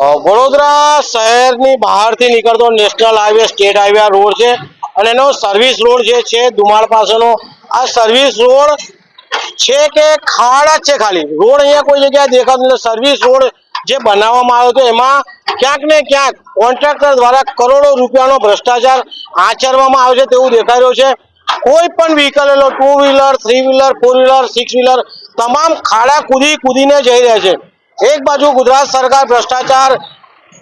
વડોદરા શહેરની બહારથી નીકળતો national highway, state highway road છે અને એનો સર્વિસ રોડ જે છે, દુમાળ પાસેનો, આ સર્વિસ રોડ છે કે ખાડ જ છે ખાલી? રોડ અહીંયા કોઈ જગ્યાએ દેખાતો નથી. સર્વિસ રોડ જે બનાવવામાં આવ્યો હતો, એમાં ક્યાંક ને ક્યાંક કોન્ટ્રાક્ટર દ્વારા કરોડો રૂપિયાનો ભ્રષ્ટાચાર આચરવામાં આવે છે તેવું દેખાઈ રહ્યું છે. કોઈ પણ વ્હીકલ લો two wheeler three wheeler four wheeler six wheeler તમામ ખાડા કૂદી કૂદીને જઈ રહ્યા છે. એક બાજુ ગુજરાત સરકાર ભ્રષ્ટાચાર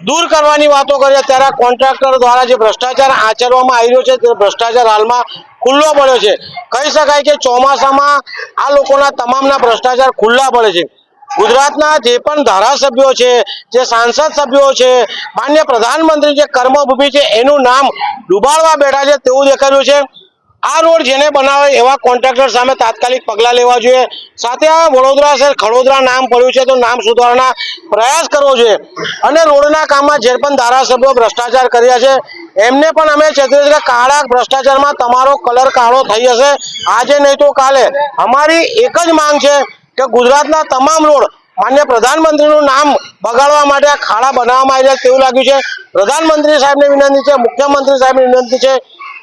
દૂર કરવાની વાતો કરે ત્યારે કોન્ટ્રાક્ટર દ્વારા જે ભ્રષ્ટાચાર આચરવામાં આવી રહ્યો છે, તે ભ્રષ્ટાચાર હાલમાં ખુલ્લો પડ્યો છે. કહી શકાય કે ચોમાસામાં આ લોકોના તમામના ભ્રષ્ટાચાર ખુલ્લા પડે છે. ગુજરાતના જે પણ ધારાસભ્યો છે, જે સાંસદ સભ્યો છે, માન્ય પ્રધાનમંત્રી જે કર્મભૂમિ છે, એનું નામ ડૂબાડવા બેઠા છે, તેવું દેખાયું છે. આ રોડ જેને બનાવે એવા કોન્ટ્રાક્ટર સામે તાત્કાલિક પગલાં લેવા જોઈએ. સાથે આ વડોદરા શહેર ખડોદરા નામ પડ્યું છે, તો નામ સુધારણા પ્રયાસ કરવો જોઈએ. અને રોડના કામમાં જે પણ ધારાસભ્યો ભ્રષ્ટાચાર કર્યા છે, એમને પણ અમે ચેતવીએ છીએ કે કાળા ભ્રષ્ટાચારમાં તમારો કલર કાળો થઈ જશે. આજે નહીં તો કાલે. અમારી એક જ માંગ છે કે ગુજરાતના તમામ રોડ માન્ય પ્રધાનમંત્રીનું નામ બગાડવા માટે આ ખાડા બનાવવામાં આવ્યા તેવું લાગ્યું છે. પ્રધાનમંત્રી સાહેબને વિનંતી છે, મુખ્યમંત્રી સાહેબની વિનંતી છે.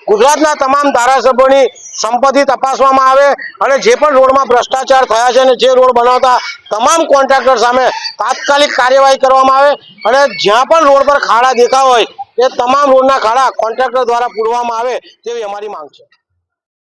ગુજરાતના તમામ ધારાસભ્યોની સંપત્તિ તપાસવામાં આવે અને જે પણ રોડમાં ભ્રષ્ટાચાર થયા છે અને જે રોડ બનાવતા તમામ કોન્ટ્રાક્ટર સામે તાત્કાલિક કાર્યવાહી કરવામાં આવે અને જ્યાં પણ રોડ પર ખાડા દેખાય હોય એ તમામ રોડના ખાડા કોન્ટ્રાક્ટર દ્વારા પૂરવામાં આવે તેવી અમારી માંગ છે.